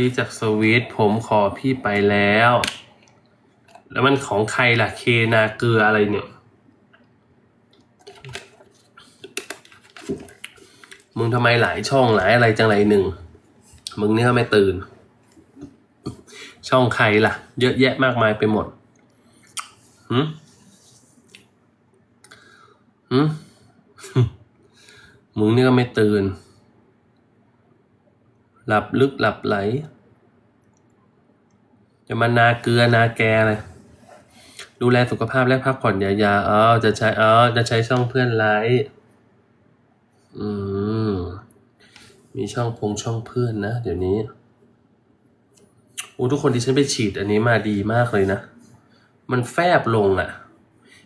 ดีจากสวีทผมขอพี่ไปแล้ว แล้วมันของใครล่ะ เคนาเกลืออะไรเนี่ย มึงทำไมหลายช่องหลายอะไรจังไรหนึ่ง มึงนี่ก็ไม่ตื่น ช่องใครล่ะ เยอะแยะมากมายไปหมดหืมหืมมึงนี่ก็ไม่ตื่น หลับลึกหลับไหล จะมานาเกลือนาแกเลยดูแลสุขภาพและพักผ่อนยาๆอ๋อจะใช้อ๋อจะใช้ช่องเพื่อนไลฟ์อืม มีช่องพงช่องเพื่อนนะ เดี๋ยวนี้โอ้ทุกคนที่ฉันไปฉีดอันนี้มาดีมากเลยนะ มันแฟบลงอะ่ะ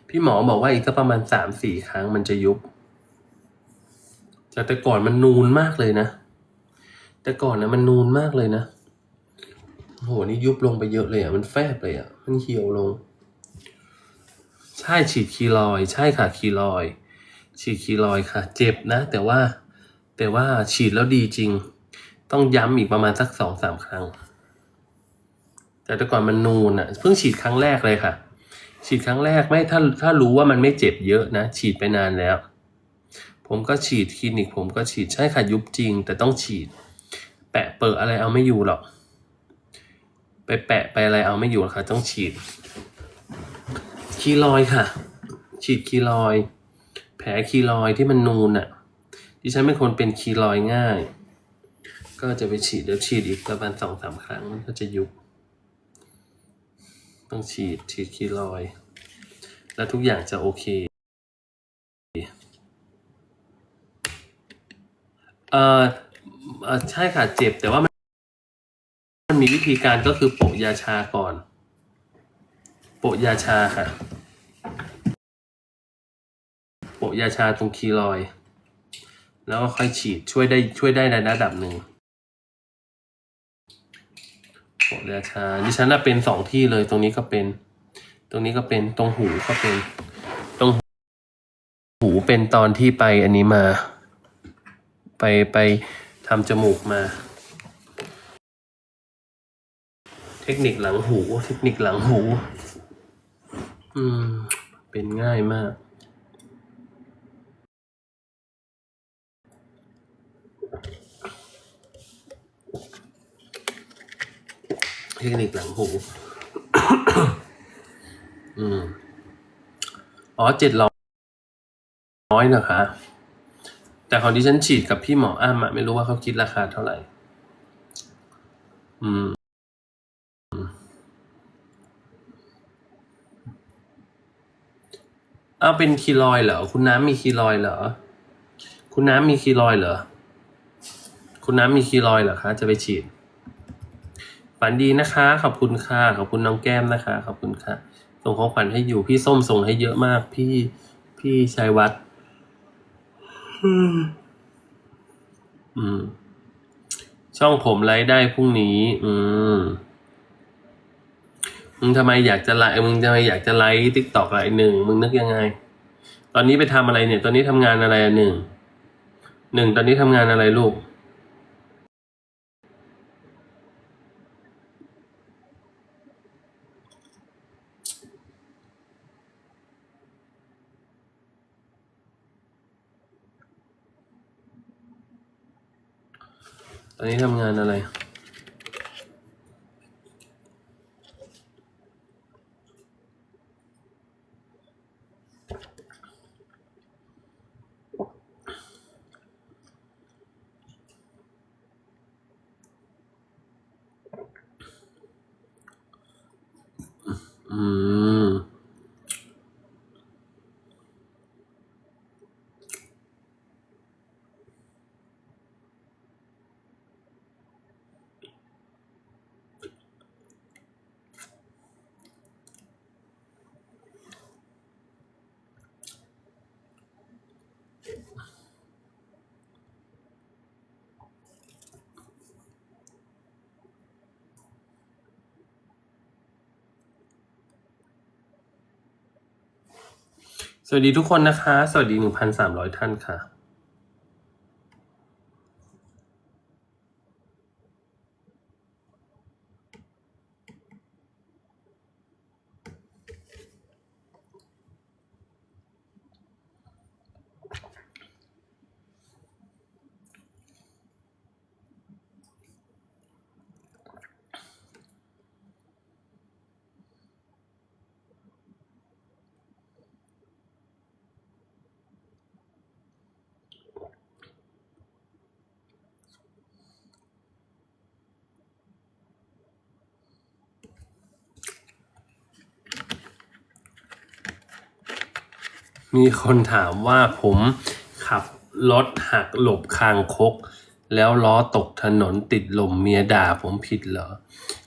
พี่หมอบอกว่าอีกสักประมาณสามสี่ครั้งมันจะยุบ จากแต่ก่อนมันนูนมากเลยนะ แต่ก่อนนะมันนูนมากเลยนะโหนี่ยุบลงไปเยอะเลยอะ มันแฟบเลยอะ มันเหี่ยวลง ใช่ฉีดคีลอย ใช่ค่ะคีลอย ฉีดคีลอยค่ะ เจ็บนะ แต่ว่าแต่ว่าฉีดแล้วดีจริง ต้องย้ำอีกประมาณสักสองสามครั้ง แต่แต่ก่อนมันนูนอะ เพิ่งฉีดครั้งแรกเลยค่ะ ฉีดครั้งแรกไม่ถ้าถ้ารู้ว่ามันไม่เจ็บเยอะนะ ฉีดไปนานแล้ว ผมก็ฉีดคลินิก ผมก็ฉีดใช่ค่ะยุบจริง แต่ต้องฉีด แปะเปิดอะไรเอาไม่อยู่หรอก ไปแปะไปอะไรเอาไม่อยู่หรอกค่ะ ต้องฉีด คีลอยค่ะ ฉีดคีลอย แผลคีลอยที่มันนูนอะดิฉันเป็นคนเป็นคีลอยง่าย ก็จะไปฉีดเดี๋ยวฉีดอีกประมาณสองสามครั้งมันก็จะยุบต้องฉีดฉีดคีลอย แล้วทุกอย่างจะโอเคเออ เออใช่ค่ะเจ็บแต่ว่ามันมันมีวิธีการก็คือโปะยาชาก่อน โปะยาชาค่ะ โปะยาชาตรงคีลอย แล้วก็ค่อยฉีดช่วยได้ช่วยได้ในระดับหนึ่งโปะยาชาดิฉันน่ะเป็นสองที่เลยตรงนี้ก็เป็น ตรงนี้ก็เป็นตรงหูก็เป็น ตรงหูเป็นตอนที่ไปอันนี้มา ไปไป ทำจมูกมา เทคนิคหลังหู เทคนิคหลังหู อืม เป็นง่ายมาก เทคนิคหลังหู อืม อ๋อเจ็ดร้อยนะคะ แต่ของที่ฉันฉีดกับพี่หมออ้ำอะไม่รู้ว่าเขาคิดราคาเท่าไหร่ อืมอ้าวเป็นคีลอยเหรอ คุณน้ำมีคีลอยเหรอ คุณน้ำมีคีลอยเหรอ คุณน้ำมีคีลอยเหรอคะ จะไปฉีด ฝันดีนะคะ ขอบคุณค่ะ ขอบคุณน้องแก้มนะคะ ขอบคุณค่ะ ส่งของขวัญให้อยู่ พี่ส้มส่งให้เยอะมาก พี่ พี่ชัยวัฒน์ อืม ช่องผมไลฟ์ได้พรุ่งนี้ อืมมึงทำไมอยากจะไลฟ์มึงทำไมอยากจะไลฟ์ทิกตอกไลฟ์หนึ่งมึงนึกยังไง ตอนนี้ไปทำอะไรเนี่ย ตอนนี้ทำงานอะไรอะหนึ่งหนึ่งตอนนี้ทำงานอะไรลูก อนนี้ทำงานอะไร สวัสดีทุกคนนะคะ สวัสดีหนึ่งพันสามร้อยท่านค่ะ มีคนถามว่าผมขับรถหักหลบคางคก แล้วล้อตกถนนติดลมเมียด่าผมผิดเหรอ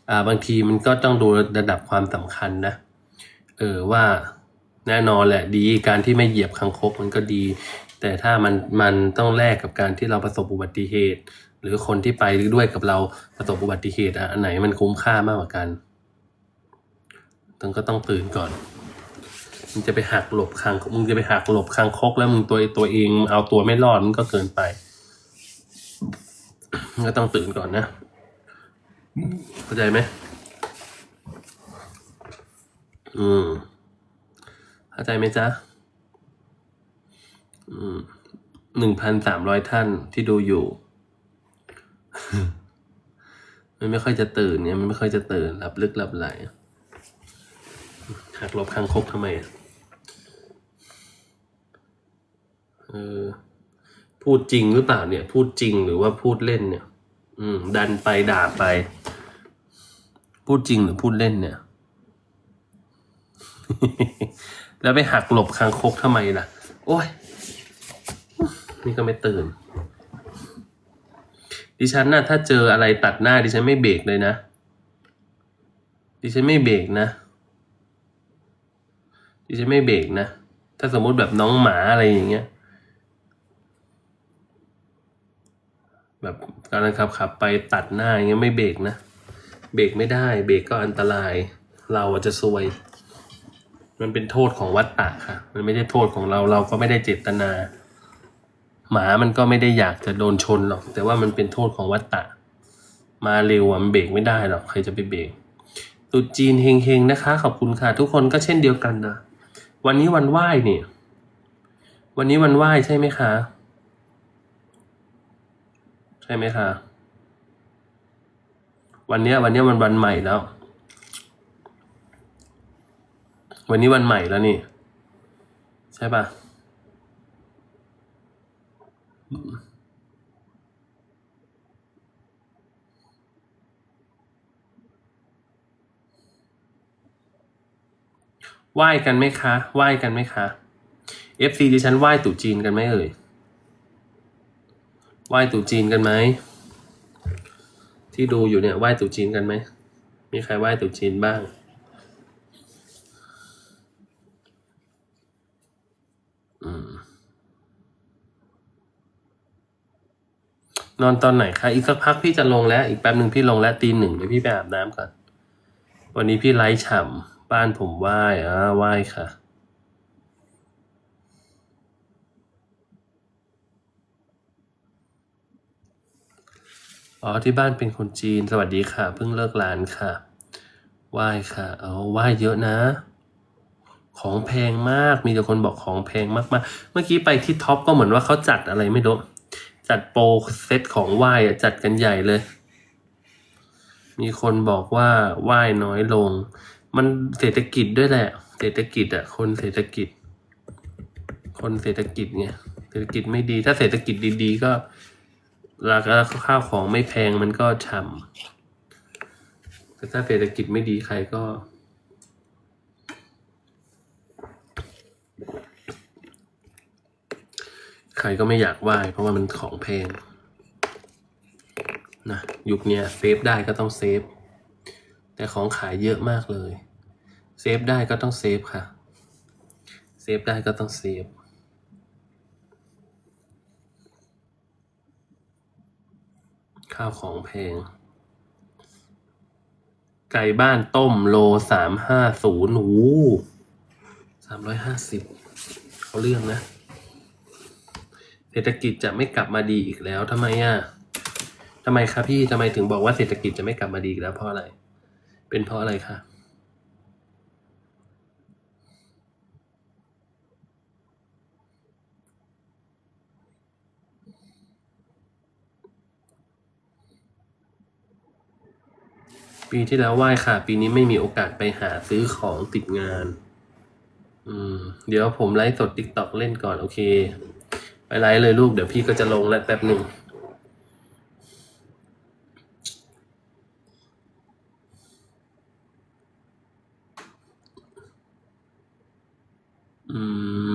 อ่า บางทีมันก็ต้องดูระดับความสำคัญนะ เออว่าแน่นอนแหละดีการที่ไม่เหยียบคางคกมันก็ดี แต่ถ้ามันมันต้องแลกกับการที่เราประสบอุบัติเหตุ หรือคนที่ไปด้วยกับเราประสบอุบัติเหตุอะอันไหนมันคุ้มค่ามากกว่ากันต้องก็ต้องตื่นก่อน มึงจะไปหักหลบคางมึงจะไปหักหลบคางคกแล้วมึงตัวตัวเองเอาตัวไม่รอดมันก็เกินไปมึงก็ต้องตื่นก่อนนะ เข้าใจไหมอืมเข้าใจไหมจ๊ะอืมหนึ่งพันสามร้อยท่านที่ดูอยู่ มันไม่ค่อยจะตื่นเนี่ย มันไม่ค่อยจะตื่นหลับลึกหลับไหลหักหลบคางคกทำไมอะ เออพูดจริงหรือเปล่าเนี่ย พูดจริงหรือว่าพูดเล่นเนี่ย อืม ดันไปด่าไป พูดจริงหรือพูดเล่นเนี่ย แล้วไปหักหลบคางคกทำไมล่ะ โอ้ย นี่ก็ไม่ตื่น ดิฉันน่ะถ้าเจออะไรตัดหน้าดิฉันไม่เบรกเลยนะ ดิฉันไม่เบรกนะ ดิฉันไม่เบรกนะ ถ้าสมมติแบบน้องหมาอะไรอย่างเงี้ย แบบกำลังขับขับไปตัดหน้าอย่างเงี้ยไม่เบรกนะ เบรกไม่ได้เบรกก็อันตราย เราอาจจะซวย มันเป็นโทษของวัดตะค่ะ มันไม่ได้โทษของเราเราก็ไม่ได้เจตนา หมามันก็ไม่ได้อยากจะโดนชนหรอก แต่ว่ามันเป็นโทษของวัดตะ มาเร็วมันเบรกไม่ได้หรอกใครจะไปเบรกตุจีนเฮงๆนะคะ ขอบคุณค่ะ ทุกคนก็เช่นเดียวกันนะวันนี้วันไหว้เนี่ย วันนี้วันไหว้ใช่ไหมคะ ใช่ไหมคะวันนี้วันนี้มันวันใหม่แล้ว วันนี้วันใหม่แล้วนี่ ใช่ปะไหว้กันไหมคะไหว้กันไหมคะ FC ดิฉันไหว้ตู่จีนกันไหมเอ่ย ไหว้ตู่จีนกันไหม ที่ดูอยู่เนี่ยไหว้ตู่จีนกันไหม มีใครไหว้ตู่จีนบ้าง อืม นอนตอนไหนคะ อีกสักพักพี่จะลงแล้ว อีกแป๊บหนึ่งพี่ลงแล้วตีหนึ่งเดี๋ยวพี่ไปอาบน้ำก่อน วันนี้พี่ไลฟ์ฉ่ำบ้านผมไหว้อ่าไหว้ค่ะ อ๋อที่บ้านเป็นคนจีน สวัสดีค่ะ เพิ่งเลิกร้านค่ะไหว้ค่ะเอาไหว้เยอะนะ ของแพงมากมีแต่คนบอกของแพงมากๆ เมื่อกี้ไปที่ท็อปก็เหมือนว่าเขาจัดอะไรไม่รู้จัดโปรเซตของไหว้จัดกันใหญ่เลย มีคนบอกว่าไหว้น้อยลง มันเศรษฐกิจด้วยแหละ เศรษฐกิจอะคนเศรษฐกิจ คนเศรษฐกิจไงเศรษฐกิจไม่ดี ถ้าเศรษฐกิจดี ๆ ก็ ราคาข้าวของไม่แพงมันก็ฉ่ำแต่ถ้าเศรษฐกิจไม่ดีใครก็ ใครก็ไม่อยากไหว้เพราะว่ามันของแพงนะยุคนี้เซฟได้ก็ต้องเซฟ แต่ของขายเยอะมากเลย เซฟได้ก็ต้องเซฟค่ะ เซฟได้ก็ต้องเซฟ ข้าวของแพง ไก่บ้านต้มโลสามห้าศูนย์วูสามร้อยห้าสิบเขาเรื่องนะ เศรษฐกิจจะไม่กลับมาดีอีกแล้วทำไมอะทำไมคะพี่ทำไมถึงบอกว่าเศรษฐกิจจะไม่กลับมาดีอีกแล้วเพราะอะไร เป็นเพราะอะไรคะ ปีที่แล้วไหว้ค่ะ ปีนี้ไม่มีโอกาสไปหาซื้อของติดงาน อืม เดี๋ยวผมไลฟ์สดติ๊กต็อกเล่นก่อนโอเค ไปไลฟ์เลยลูกเดี๋ยวพี่ก็จะลงแล้วแป๊บหนึ่งอืม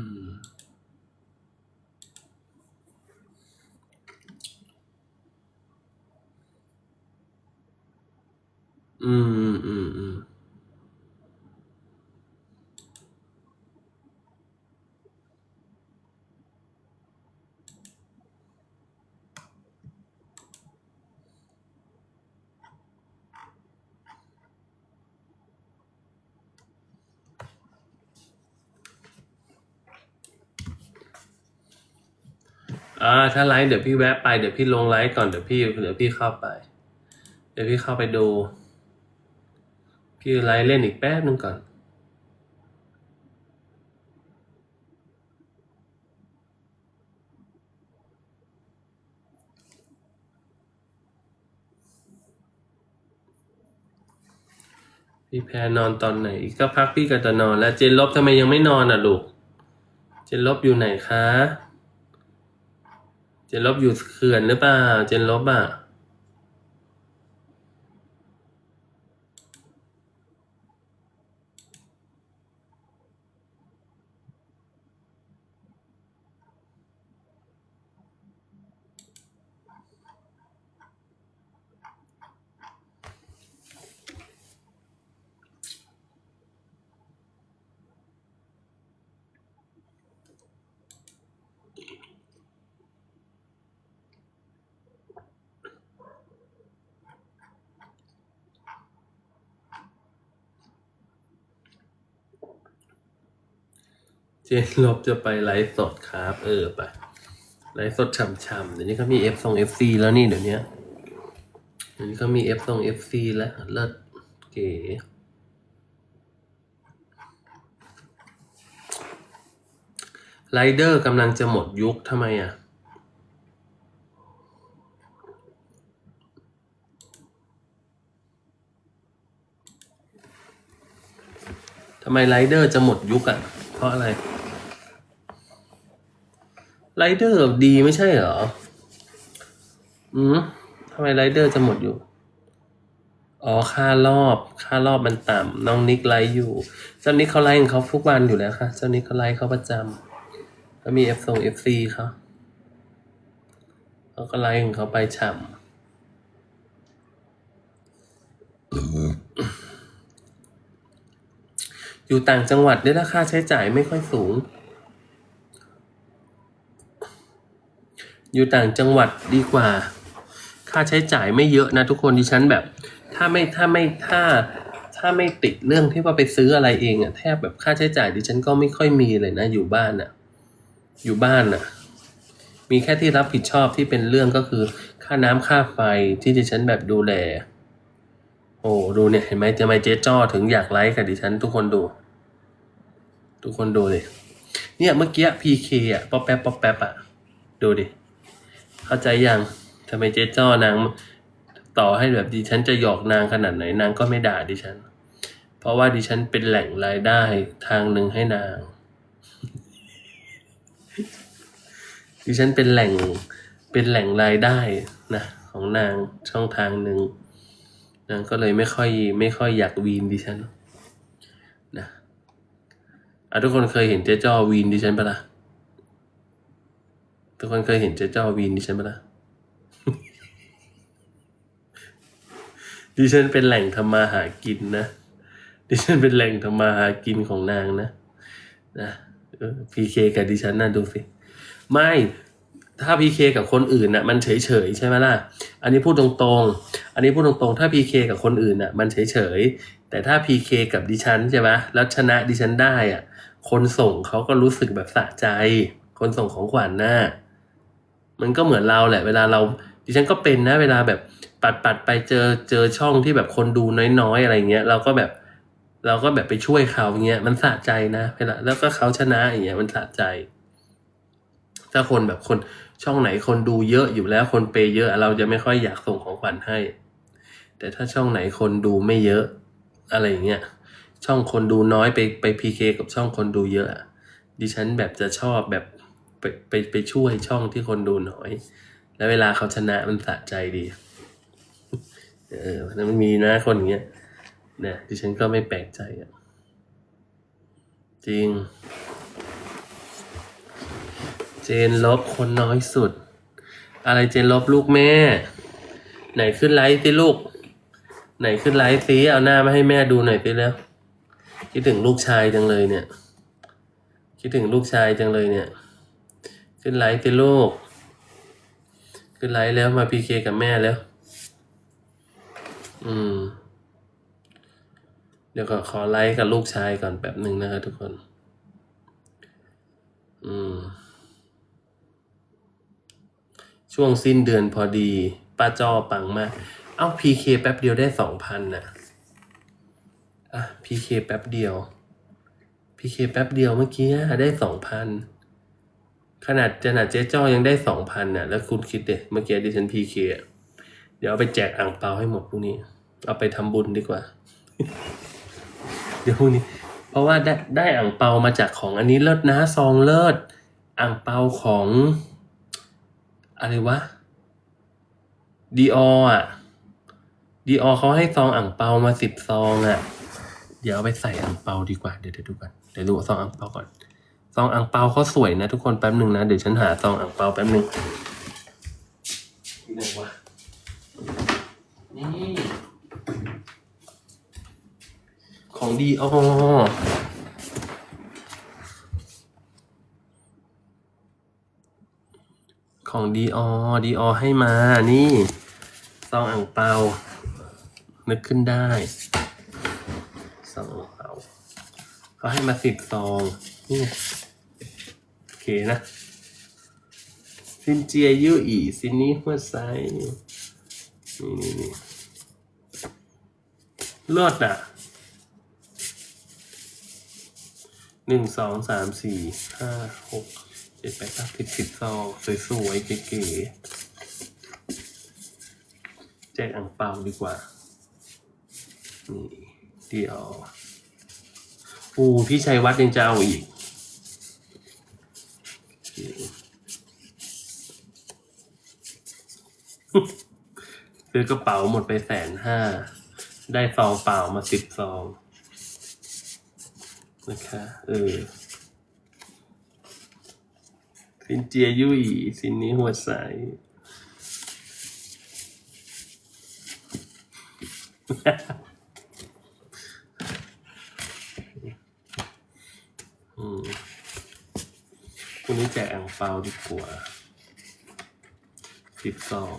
嗯。嗯嗯嗯嗯。 อ่าถ้าไลฟ์เดี๋ยวพี่แวะไปเดี๋ยวพี่ลงไลฟ์ก่อนเดี๋ยวพี่เดี๋ยวพี่เข้าไป เดี๋ยวพี่เข้าไปดู พี่ไลฟ์เล่นอีกแป๊บนึงก่อนพี่แพรนอนตอนไหน อีกก็พักพี่ก็จะนอน แล้วเจนลบทำไมยังไม่นอนอะลูก เจนลบอยู่ไหนคะ เจนลบอยู่เขื่อนหรือเปล่า เจนลบอะ จนลบจะไปไลฟ์สดครับ เออไปไลฟ์สดช่ำๆเดี๋ยวนี้เขามีเอฟทรงเอฟซีแล้วนี่เดี๋ยวนี้เดี๋ยวนี้เขามีเอฟทรงเอฟซีแล้วเลิศเก๋ไรเดอร์กำลังจะหมดยุคทำไมอะทำไมไรเดอร์จะหมดยุคอะ เพราะอะไร ไรเดอร์ดีไม่ใช่เหรอ อืมทำไมไรเดอร์จะหมดอยู่ อ๋อ ค่ารอบ ค่ารอบมันต่ำน้องนิกไลฟ์อยู่ เจ้านิกเขาไลฟ์ของเขาทุกวันอยู่แล้วค่ะ เจ้านิกเขาไลฟ์เขาประจำเขามีเอฟส่งเอฟซีเขาเขาก็ไลฟ์ของเขาไปฉ่ำอยู่ต่างจังหวัดได้ราคาใช้จ่ายไม่ค่อยสูง อยู่ต่างจังหวัดดีกว่า ค่าใช้จ่ายไม่เยอะนะทุกคนดิฉันแบบ ถ้าไม่ถ้าไม่ถ้าถ้าไม่ติดเรื่องที่ว่าไปซื้ออะไรเองอะแทบแบบค่าใช้จ่ายดิฉันก็ไม่ค่อยมีเลยนะ อยู่บ้านอะอยู่บ้านอะมีแค่ที่รับผิดชอบที่เป็นเรื่องก็คือ ค่าน้ำค่าไฟที่ดิฉันแบบดูแล โอ้ดูเนี่ยเห็นไหมจะไมเจ๊จ้อถึงอยากไลค์กับดิฉัน ทุกคนดู ทุกคนดูเลยเนี่ยเมื่อกี้พีเคอะป๊อปแป๊บป๊อปแป๊บอะดูดิ เข้าใจยังทำไมเจ๊จ้อนางต่อให้แบบดิฉันจะหยอกนางขนาดไหนนางก็ไม่ด่าดิฉัน เพราะว่าดิฉันเป็นแหล่งรายได้ทางหนึ่งให้นาง ดิฉันเป็นแหล่งเป็นแหล่งรายได้นะของนางช่องทางหนึ่งนางก็เลยไม่ค่อยไม่ค่อยอยากวีนดิฉันนะอะทุกคนเคยเห็นเจ๊จ้อวีนดิฉันปะล่ะ ทุกคนเคยเห็นเจ๊จ้อวีนดิฉันปะล่ะดิฉันเป็นแหล่งทำมาหากินนะดิฉันเป็นแหล่งทำมาหากินของนางนะนะพีเคกับดิฉันน่ะดูสิ ไม่ถ้าพีเคกับคนอื่นน่ะมันเฉยเฉยใช่ไหมล่ะ อันนี้พูดตรงๆ อันนี้พูดตรงๆ ถ้าพีเคกับคนอื่นน่ะมันเฉยเฉยแต่ถ้าพีเคกับดิฉันใช่ไหมแล้วชนะดิฉันได้อะคนส่งเขาก็รู้สึกแบบสะใจ คนส่งของขวัญน่ะ มันก็เหมือนเราแหละ เวลาเราดิฉันก็เป็นนะ เวลาแบบปัดปัดไปเจอเจอช่องที่แบบคนดูน้อยๆอะไรเงี้ยเราก็แบบเราก็แบบไปช่วยเขาเงี้ยมันสะใจนะเวลาแล้วก็เขาชนะอย่างเงี้ยมันสะใจ ถ้าคนแบบคนช่องไหนคนดูเยอะอยู่แล้วคนเปย์เยอะ เราจะไม่ค่อยอยากส่งของขวัญให้ แต่ถ้าช่องไหนคนดูไม่เยอะอะไรอย่างเงี้ยช่องคนดูน้อยไปไปพีเคกับช่องคนดูเยอะดิฉันแบบจะชอบแบบ ไปไปไปช่วยช่องที่คนดูน้อย แล้วเวลาเขาชนะมันสะใจดี เออมันมีนะคนอย่างเงี้ยนี่ดิฉันก็ไม่แปลกใจอะ จริง เจนลบคนน้อยสุด อะไรเจนลบลูกแม่ ไหนขึ้นไลฟ์สิลูก ไหนขึ้นไลฟ์ซีเอาหน้ามาให้แม่ดูหน่อยสิแล้วคิดถึงลูกชายจังเลยเนี่ย คิดถึงลูกชายจังเลยเนี่ย ขึ้นไลฟ์สิลูก ขึ้นไลฟ์แล้วมาพีเคกับแม่แล้ว อืม เดี๋ยวก็ขอไลฟ์กับลูกชายก่อนแป๊บหนึ่งนะครับทุกคน อืม ช่วงสิ้นเดือนพอดีป้าจอปังมาก เอ้าพีเคแป๊บเดียวได้สองพันน่ะ อะพีเคแป๊บเดียวพีเคแป๊บเดียวเมื่อกี้ได้สองพัน ขนาดขนาดเจ๊จ้อยังได้สองพันน่ะ แล้วคุณคิดเด็เมื่อกี้ดิฉันพีเคเดี๋ยวเอาไปแจกอ่างเปาให้หมดพรุ่งนี้ เอาไปทำบุญดีกว่า เดี๋ยวพรุ่งนี้ เพราะว่าได้ได้อ่างเปามาจากของอันนี้เลิศนะซองเลิศอ่างเปาของอะไรวะดีออะดีออเขาให้ซองอ่างเปามาสิบซองอะ เดี๋ยวเอาไปใส่อ่างเปาดีกว่า เดี๋ยวเดี๋ยวดูก่อนเดี๋ยวดูซองอ่างเปาก่อน ซองอ่างเปาเขาสวยนะทุกคนแป๊บหนึ่งนะเดี๋ยวฉันหาซองอ่างเปาแป๊บหนึ่งที่หนวะนี่ของดีอของดีออดีอให้มา นี่ซองอ่างเปา นึกขึ้นได้ซองอ่างเปาเขาให้มาสิบซอง นี่ไงโอเคนะซินเจียยู่อีซินนี่หัวไซนี่นี่นี่เลิศอะหนึ่งสองสามสี่ห้าหกเจ็ดแปดเก้าสิบสิบซองสวยๆเก๋ๆแจกอ่างเปาดีกว่า นี่เดียวปูพี่ชัยวัดยังจะเอาอีกโอเค ซื้อกระเป๋าหมดไปแสนห้า ได้ซองเปล่ามาสิบซอง นะคะ เออสินเจียยุ่ยสินนี้หัวใสอืมคุณนี้แจกอ่างเปาดีกว่าสิบซอง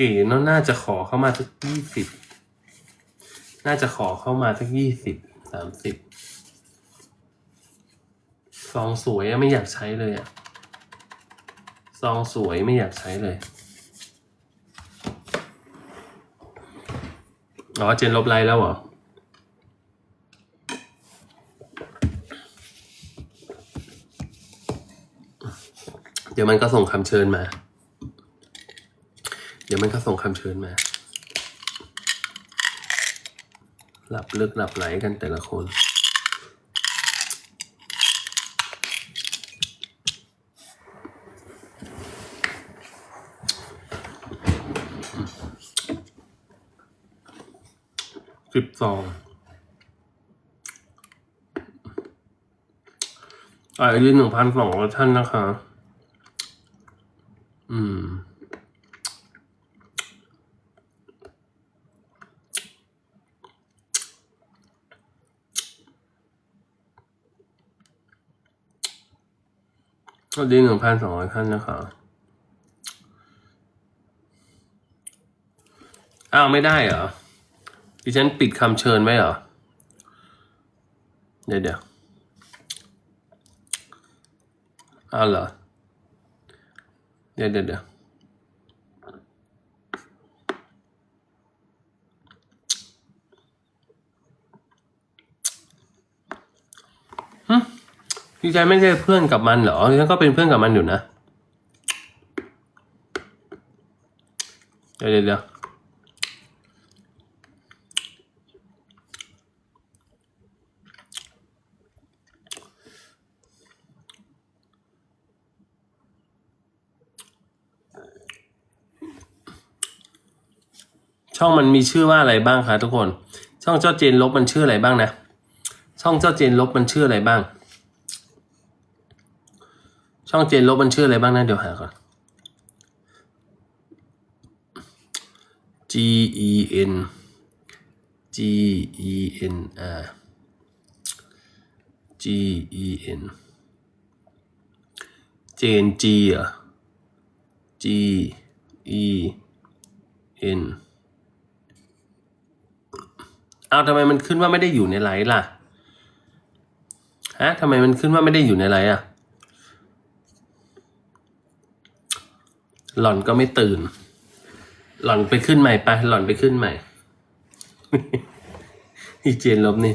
ก๋เนอะน่าจะขอเข้ามาสักยี่สิบน่าจะขอเข้ามาสักยี่สิบสามสิบซองสวยอะไม่อยากใช้เลยอะซองสวยไม่อยากใช้เลยอ๋อเจนลบไลน์แล้วเหรอเดี๋ยวมันก็ส่งคำเชิญมา ยวมันก็ส่งคำเชิญมา หลับลึกหลับไหลกันแต่ละคนสิบสองอายืนหนึ่งพันสองร้อยท่านนะคะ ก็ดีหนึ่งพันสองร้อยท่านนะคะอ้าวไม่ได้เหรอ ดิฉันปิดคำเชิญไว้เหรอ เดี๋ยวเดี๋ยวอ้าวเหรอ เดี๋ยวเดี๋ยวเดี๋ยวหึ ดิฉันไม่ใช่เพื่อนกับมันเหรอฉันก็เป็นเพื่อนกับมันอยู่นะเดี๋ยวเดี๋ยวเดี๋ยวช่องมันมีชื่อว่าอะไรบ้างคะทุกคน ช่องเจ้าเจนลบมันชื่ออะไรบ้างนะ ช่องเจ้าเจนลบมันชื่ออะไรบ้าง ช่องเจนลบมันชื่ออะไรบ้างนะเดี๋ยวหาก่อน G E N G E N R G E N เจน G เหรอ G E N เอาทำไมมันขึ้นว่าไม่ได้อยู่ในไลฟ์ล่ะ ฮะทำไมมันขึ้นว่าไม่ได้อยู่ในไลฟ์อะ หล่อนก็ไม่ตื่น หล่อนไปขึ้นใหม่ไปหล่อนไปขึ้นใหม่ที่เจนลบนี่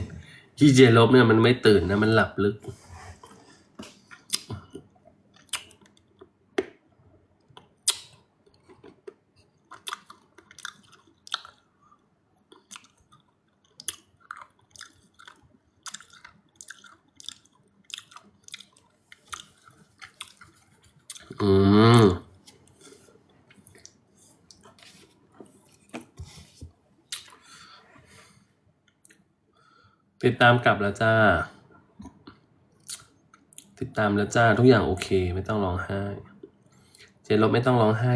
ที่เจนลบเนี่ยมันไม่ตื่นนะมันหลับลึก อืม ติดตามกลับแล้วจ้า ติดตามแล้วจ้า ทุกอย่างโอเค ไม่ต้องร้องไห้ เจนลบไม่ต้องร้องไห้